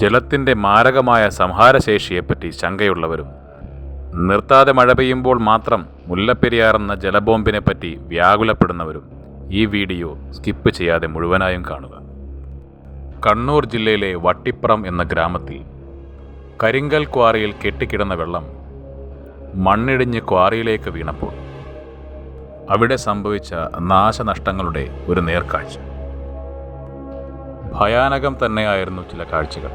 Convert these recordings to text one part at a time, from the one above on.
ജലത്തിന്റെ മാരകമായ സംഹാരശേഷിയെപ്പറ്റി ശങ്കയുള്ളവരും നിർത്താതെ മഴ പെയ്യുമ്പോൾ മാത്രം മുല്ലപ്പെരിയാർ എന്ന ജലബോംബിനെപ്പറ്റി വ്യാകുലപ്പെടുന്നവരും ഈ വീഡിയോ സ്കിപ്പ് ചെയ്യാതെ മുഴുവനായും കാണുക. കണ്ണൂർ ജില്ലയിലെ വട്ടിപ്പുറം എന്ന ഗ്രാമത്തിൽ കരിങ്കൽ ക്വാറിയിൽ കെട്ടിക്കിടന്ന വെള്ളം മണ്ണിടിഞ്ഞ് ക്വാറിയിലേക്ക് വീണപ്പോൾ അവിടെ സംഭവിച്ച നാശനഷ്ടങ്ങളുടെ ഒരു നേർക്കാഴ്ച. ഭയാനകം തന്നെയായിരുന്നു ചില കാഴ്ചകൾ.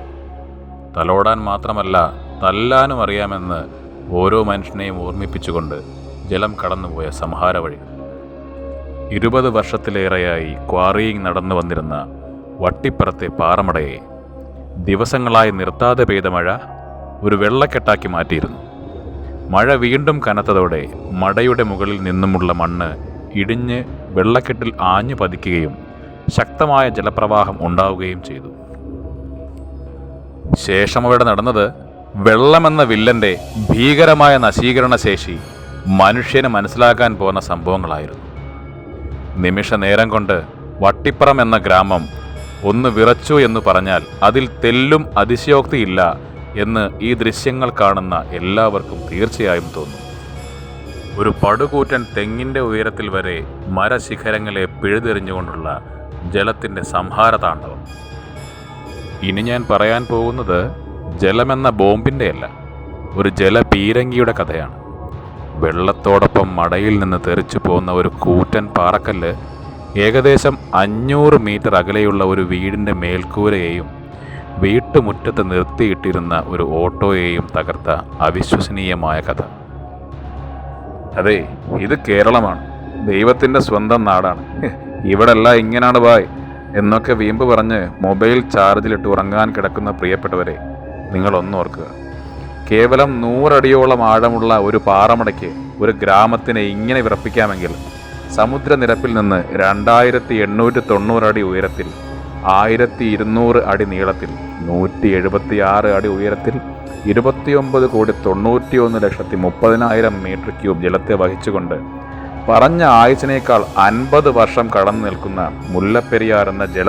തലോടാൻ മാത്രമല്ല തല്ലാനും അറിയാമെന്ന് ഓരോ മനുഷ്യനെയും ഓർമ്മിപ്പിച്ചുകൊണ്ട് ജലം കടന്നുപോയ സംഹാര വഴി. ഇരുപത് വർഷത്തിലേറെയായി ക്വാറിയിങ് നടന്നു വന്നിരുന്ന വട്ടിപ്പുറത്തെ പാറമടയെ ദിവസങ്ങളായി നിർത്താതെ പെയ്ത മഴ ഒരു വെള്ളക്കെട്ടാക്കി മാറ്റിയിരുന്നു. മഴ വീണ്ടും കനത്തതോടെ മടയുടെ മുകളിൽ നിന്നുമുള്ള മണ്ണ് ഇടിഞ്ഞ് വെള്ളക്കെട്ടിൽ ആഞ്ഞു പതിക്കുകയും ശക്തമായ ജലപ്രവാഹം ഉണ്ടാവുകയും ചെയ്തു. ശേഷം അവിടെ നടന്നത് വെള്ളമെന്ന വില്ലന്റെ ഭീകരമായ നശീകരണ ശേഷി മനുഷ്യന് മനസ്സിലാക്കാൻ പോകുന്ന സംഭവങ്ങളായിരുന്നു. നിമിഷ നേരം കൊണ്ട് വട്ടിപ്പുറം എന്ന ഗ്രാമം ഒന്ന് വിറച്ചു എന്ന് പറഞ്ഞാൽ അതിൽ തെല്ലും അതിശയോക്തിയില്ല എന്ന് ഈ ദൃശ്യങ്ങൾ കാണുന്ന എല്ലാവർക്കും തീർച്ചയായും തോന്നും. ഒരു പടുകൂറ്റൻ തെങ്ങിന്റെ ഉയരത്തിൽ വരെ മരശിഖരങ്ങളെ പിഴുതെറിഞ്ഞുകൊണ്ടുള്ള ജലത്തിന്റെ സംഹാര താണ്ഡവം ഇനി ഞാൻ പറയാൻ പോകുന്നത് ജലമെന്ന ബോംബിന്റെ അല്ല ഒരു ജലപീരങ്കിയുടെ കഥയാണ്. വെള്ളത്തോടൊപ്പം മടയിൽ നിന്ന് തെറിച്ചു പോകുന്ന ഒരു കൂറ്റൻ പാറക്കല്ല് ഏകദേശം അഞ്ഞൂറ് മീറ്റർ അകലെയുള്ള ഒരു വീടിന്റെ മേൽക്കൂരയെയും വീട്ടുമുറ്റത്ത് നിർത്തിയിട്ടിരുന്ന ഒരു ഓട്ടോയെയും തകർത്ത അവിശ്വസനീയമായ കഥ. അതെ ഇത് കേരളമാണ്. ദൈവത്തിന്റെ സ്വന്തം നാടാണ്. ഇവിടെല്ല ഇങ്ങനാണ് ബായ് എന്നൊക്കെ വീമ്പ് പറഞ്ഞ് മൊബൈൽ ചാർജിലിട്ട് ഉറങ്ങാൻ കിടക്കുന്ന പ്രിയപ്പെട്ടവരെ നിങ്ങളൊന്ന് ഓർക്കുക. കേവലം നൂറടിയോളം ആഴമുള്ള ഒരു പാറമടയ്ക്ക് ഒരു ഗ്രാമത്തിനെ ഇങ്ങനെ വിറപ്പിക്കാമെങ്കിൽ സമുദ്രനിരപ്പിൽ നിന്ന് രണ്ടായിരത്തി എണ്ണൂറ്റി തൊണ്ണൂറ് അടി ഉയരത്തിൽ ആയിരത്തി ഇരുന്നൂറ് അടി നീളത്തിൽ നൂറ്റി എഴുപത്തി ആറ് അടി ഉയരത്തിൽ ഇരുപത്തിയൊമ്പത് കോടി തൊണ്ണൂറ്റിയൊന്ന് ലക്ഷത്തി മുപ്പതിനായിരം മീറ്റർ ക്യൂബ് ജലത്തെ വഹിച്ചുകൊണ്ട് പറഞ്ഞ ആയുസിനേക്കാൾ അൻപത് വർഷം കടന്നു നിൽക്കുന്ന മുല്ലപ്പെരിയാർ എന്ന ജല